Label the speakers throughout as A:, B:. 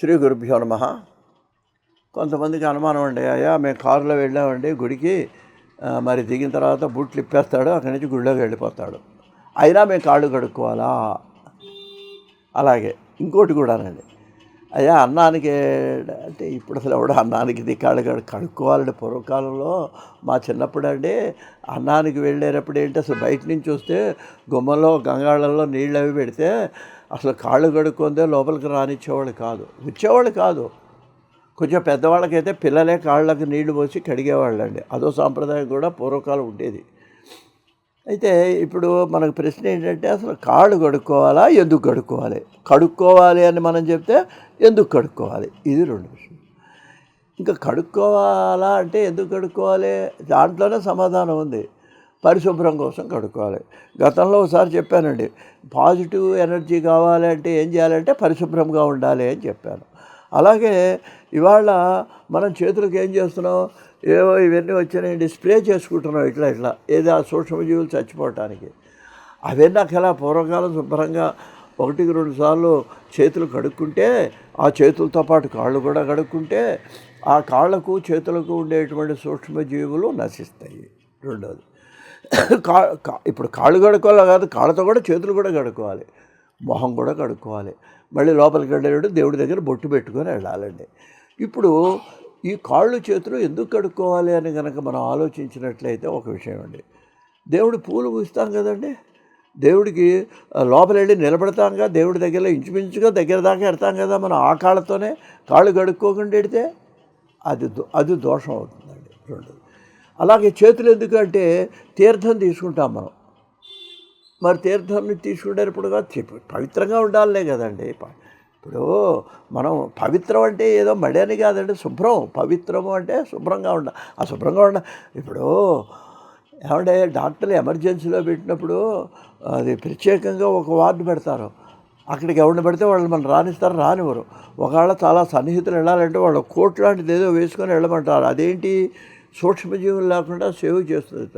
A: శ్రీ గురుభ్యో నమ. కొంతమందికి అనుమానం అండి అయ్యా మేము కారులో వెళ్ళామండి గుడికి మరి దిగిన తర్వాత బూట్లు ఇప్పేస్తాడు అక్కడి నుంచి గుడిలోకి వెళ్ళిపోతాడు. అయినా మేము కాళ్ళు కడుక్కోవాలా? అలాగే. ఇంకోటి కూడానండి అయ్యా అన్నానికి అంటే ఇప్పుడు అసలు ఎవడు అన్నానికి దిక్కాడు కాళ్ళు కడుక్కోవాలండి పూర్వకాలంలో. మా చిన్నప్పుడు అండి అన్నానికి వెళ్ళేటప్పుడు ఏంటి అసలు బయట నుంచి వస్తే గుమ్మలో గంగాళంలో నీళ్ళు అవి పెడితే అసలు కాళ్ళు కడుక్కుందే లోపలికి రానిచ్చేవాళ్ళు కాదు. వచ్చేవాళ్ళు కాదు. కొంచెం పెద్దవాళ్ళకైతే పిల్లలే కాళ్ళకి నీళ్ళు పోసి కడిగేవాళ్ళండి. అదో సాంప్రదాయం కూడా పూర్వకాలం ఉండేది. అయితే ఇప్పుడు మనకు ప్రశ్న ఏంటంటే అసలు కాళ్ళు కడుక్కోవాలా? ఎందుకు కడుక్కోవాలి? కడుక్కోవాలి అని మనం చెప్తే ఎందుకు కడుక్కోవాలి? ఇది రెండు విషయం. ఇంకా కడుక్కోవాలా అంటే ఎందుకు కడుక్కోవాలి? దాంట్లోనే సమాధానం ఉంది. పరిశుభ్రం కోసం కడుక్కోవాలి. గతంలో ఒకసారి చెప్పానండి పాజిటివ్ ఎనర్జీ కావాలి అంటే ఏం చేయాలంటే పరిశుభ్రంగా ఉండాలి అని చెప్పాను. అలాగే ఇవాళ మనం చేతులకు ఏం చేస్తున్నాం? ఏవో ఇవన్నీ వచ్చినాయండి స్ప్రే చేసుకుంటున్నాం ఇట్లా ఇట్లా. ఏదో ఆ సూక్ష్మజీవులు చచ్చిపోవటానికి. అవన్నీ నాకు ఎలా పూర్వకాలం శుభ్రంగా ఒకటికి రెండు సార్లు చేతులు కడుక్కుంటే ఆ చేతులతో పాటు కాళ్ళు కూడా కడుక్కుంటే ఆ కాళ్ళకు చేతులకు ఉండేటువంటి సూక్ష్మజీవులు నశిస్తాయి. రెండోది. కా కా- ఇప్పుడు కాళ్ళు కడుక్కోవాలి కాదు కాళ్ళతో కూడా చేతులు కూడా కడుక్కోవాలి. మొహం కూడా కడుక్కోవాలి. మళ్ళీ లోపలికి వెళ్ళేటప్పుడు దేవుడి దగ్గర బొట్టు పెట్టుకొని వెళ్ళాలండి. ఇప్పుడు ఈ కాళ్ళు చేతులు ఎందుకు కడుక్కోవాలి అని కనుక మనం ఆలోచించినట్లయితే ఒక విషయం అండి. దేవుడు పూలు పూస్తాం కదండి. దేవుడికి లోపల వెళ్ళి నిలబడతాంగా దేవుడి దగ్గర ఇంచుమించుగా దగ్గర దాకా ఎడతాం కదా మనం ఆ కాళ్ళతోనే. కాళ్ళు కడుక్కోకుండా ఎడితే అది దో- అది దోషం అవుతుందండి రెండు అలాగే చేతులు ఎందుకంటే తీర్థం తీసుకుంటాం మనం. మరి తీర్థం తీసుకునేటప్పుడు పవిత్రంగా ఉండాలనే కదండి. ఇప్పుడు మనం పవిత్రం అంటే ఏదో మడి అని కాదండి శుభ్రం. పవిత్రము అంటే శుభ్రంగా ఉండ ఆ శుభ్రంగా ఉండ ఇప్పుడు ఏమంటే డాక్టర్లు ఎమర్జెన్సీలో పెట్టినప్పుడు అది ప్రత్యేకంగా ఒక వార్డు పెడతారు. అక్కడికి ఎవరిని పెడితే వాళ్ళని మనం రానిస్తారు రానివ్వరు. ఒకవేళ చాలా సన్నిహితులు వెళ్ళాలంటే వాళ్ళు కోట్ లాంటిది ఏదో వేసుకొని వెళ్ళమంటారు. అదేంటి? సూక్ష్మజీవులు లేకుండా సేవ్ చేస్తుంది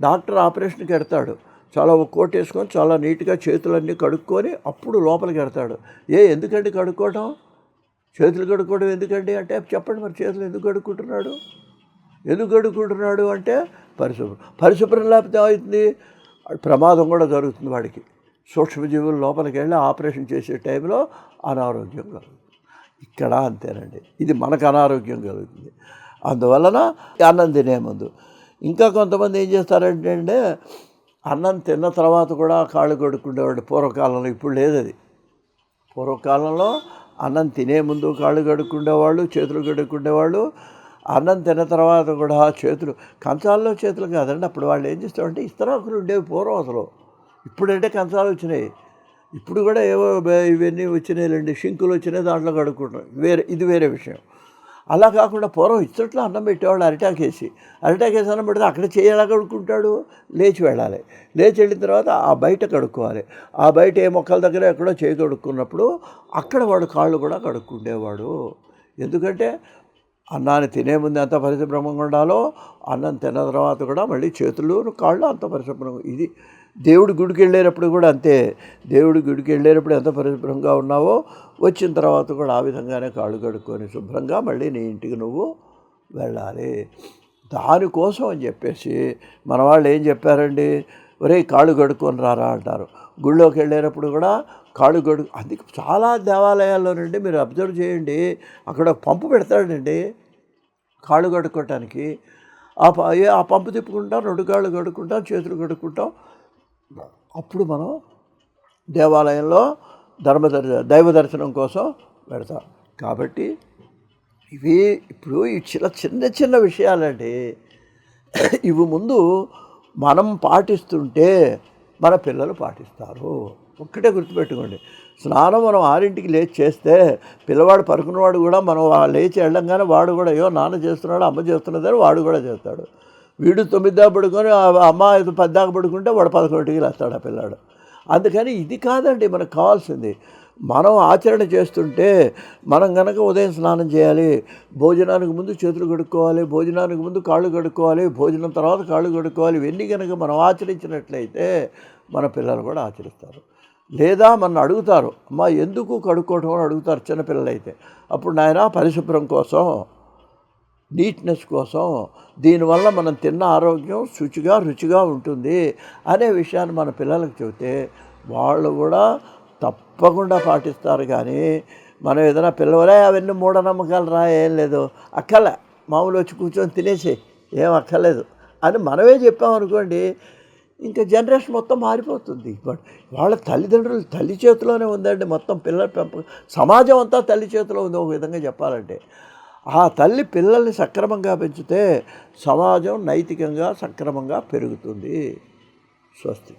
A: డాక్టర్ ఆపరేషన్కి పెడతాడు చాలా ఒక కోట్ వేసుకొని చాలా నీట్గా చేతులన్నీ కడుక్కొని అప్పుడు లోపలికి వెడతాడు ఏ ఎందుకండి కడుక్కోవటం? చేతులు కడుక్కోవడం ఎందుకండి? అంటే చెప్పండి మరి చేతులు ఎందుకు కడుక్కుంటున్నాడు? ఎందుకు కడుక్కుంటున్నాడు అంటే పరిశుభ్రం పరిశుభ్రం లేకపోతే అవుతుంది ప్రమాదం కూడా జరుగుతుంది వాడికి. సూక్ష్మజీవులు లోపలికి వెళ్ళి ఆపరేషన్ చేసే టైంలో అనారోగ్యం కలుగుతుంది. ఇక్కడ అంతేనండి. ఇది మనకు అనారోగ్యం కలుగుతుంది. అందువలన అన్నం తినే ముందు. ఇంకా కొంతమంది ఏం చేస్తారంటే అంటే అన్నం తిన్న తర్వాత కూడా కాళ్ళు కడుక్కునేవాడు పూర్వకాలంలో ఇప్పుడు లేదు అది. పూర్వకాలంలో అన్నం తినే ముందు కాళ్ళు కడుక్కుండేవాళ్ళు చేతులు కడుక్కుండేవాళ్ళు. అన్నం తిన్న తర్వాత కూడా చేతులు కంచాల్లో చేతులు కాదండి. అప్పుడు వాళ్ళు ఏం చేస్తారంటే ఇస్తరాకులు ఉండేవి పూర్వం అసలు. ఇప్పుడంటే కంచాలు వచ్చినాయి. ఇప్పుడు కూడా ఏవో ఇవన్నీ వచ్చినాయి వచ్చినాయిలండి. షింకులు వచ్చినాయి దాంట్లో కడుక్కుంటాం వేరే ఇది వేరే విషయం. అలా కాకుండా పూర్వం ఇచ్చట్లో అన్నం పెట్టేవాళ్ళు అరిటాకేసి. అరిటాకేసి అన్నం పెడితే అక్కడ చేయాలా కడుక్కుంటాడు? లేచి వెళ్ళాలి. లేచి వెళ్ళిన తర్వాత ఆ బయట కడుక్కోవాలి. ఆ బయట ఏ మొక్కల దగ్గర ఎక్కడో చేయి కడుక్కున్నప్పుడు అక్కడ వాడు కాళ్ళు కూడా కడుక్కుండేవాడు. ఎందుకంటే అన్నాన్ని తినే ముందు ఎంత పరిశుభ్రంగా ఉండాలో అన్నం తిన్న తర్వాత కూడా మళ్ళీ చేతులు కాళ్ళు అంత పరిశుభ్రంగా. ఇది దేవుడు గుడికి వెళ్ళేటప్పుడు కూడా అంతే. దేవుడి గుడికి వెళ్ళేటప్పుడు ఎంత పరిశుభ్రంగా ఉన్నావో వచ్చిన తర్వాత కూడా ఆ విధంగానే కాళ్ళు కడుక్కొని శుభ్రంగా మళ్ళీ నీ ఇంటికి నువ్వు వెళ్ళాలి. దానికోసం అని చెప్పేసి మన వాళ్ళు ఏం చెప్పారండి? ఒరే కాళ్ళు కడుక్కొని రారా అంటారు. గుళ్ళోకి వెళ్ళేటప్పుడు కూడా కాళ్ళు గడు అందుకే చాలా దేవాలయాల్లోనండి మీరు అబ్జర్వ్ చేయండి. అక్కడ పంపు పెడతాడండి కాళ్ళు కడుక్కోవటానికి ఆ ప- ఏ- ఆ పంపు తిప్పుకుంటాం రెండు కాళ్ళు కడుక్కుంటాం చేతులు కడుక్కుంటాం. అప్పుడు మనం దేవాలయంలో ధర్మ దైవ దర్శనం కోసం పెడతాం కాబట్టి ఇవి ఇప్పుడు ఈ చిన్న చిన్న చిన్న విషయాలండి. ఇవి ముందు మనం పాటిస్తుంటే మన పిల్లలు పాటిస్తారు. ఒక్కటే గుర్తుపెట్టుకోండి. స్నానం మనం ఆరింటికి లేచి చేస్తే పిల్లవాడు పరుకున్నవాడు కూడా మనం లేచి వెళ్ళంగానే వాడు కూడా అయ్యో నాన్న చేస్తున్నాడు అమ్మ చేస్తున్నదని వాడు కూడా చేస్తాడు. వీడు తొమ్మిదిదాకా పడుకొని అమ్మ పద్దాక పడుకుంటే వాడు పదకొండుకి లేస్తాడు ఆ పిల్లాడు. అందుకని ఇది కాదండి మనకు కావాల్సింది. మనం ఆచరణ చేస్తుంటే మనం కనుక ఉదయం స్నానం చేయాలి భోజనానికి ముందు చేతులు కడుక్కోవాలి భోజనానికి ముందు కాళ్ళు కడుక్కోవాలి భోజనం తర్వాత కాళ్ళు కడుక్కోవాలి ఇవన్నీ కనుక మనం ఆచరించినట్లయితే మన పిల్లలు కూడా ఆచరిస్తారు. లేదా మన అడుగుతారు అమ్మా ఎందుకు కడుక్కోవటం? అని అడుగుతారు చిన్నపిల్లలు అయితే అప్పుడు నాయన పరిశుభ్రం కోసం నీట్నెస్ కోసం దీనివల్ల మనం తిన్న ఆరోగ్యం శుచిగా రుచిగా ఉంటుంది అనే విషయాన్ని మన పిల్లలకు చెబితే వాళ్ళు కూడా తప్పకుండా పాటిస్తారు కానీ మనం ఏదైనా పిల్లవరే అవన్నీ మూఢనమ్మకాలు రా ఏం లేదు. అక్కలే మామూలు వచ్చి కూర్చొని తినేసి. ఏం అక్కర్లేదు. అని మనమే చెప్పామనుకోండి ఇంకా జనరేషన్ మొత్తం మారిపోతుంది. వాళ్ళ తల్లిదండ్రులు తల్లి చేతిలోనే ఉందండి మొత్తం పిల్లల పెంపకం. సమాజం అంతా తల్లి చేతిలో ఉంది ఒక విధంగా చెప్పాలంటే. ఆ తల్లి పిల్లల్ని సక్రమంగా పెంచితే సమాజం నైతికంగా సక్రమంగా పెరుగుతుంది. స్వస్తి.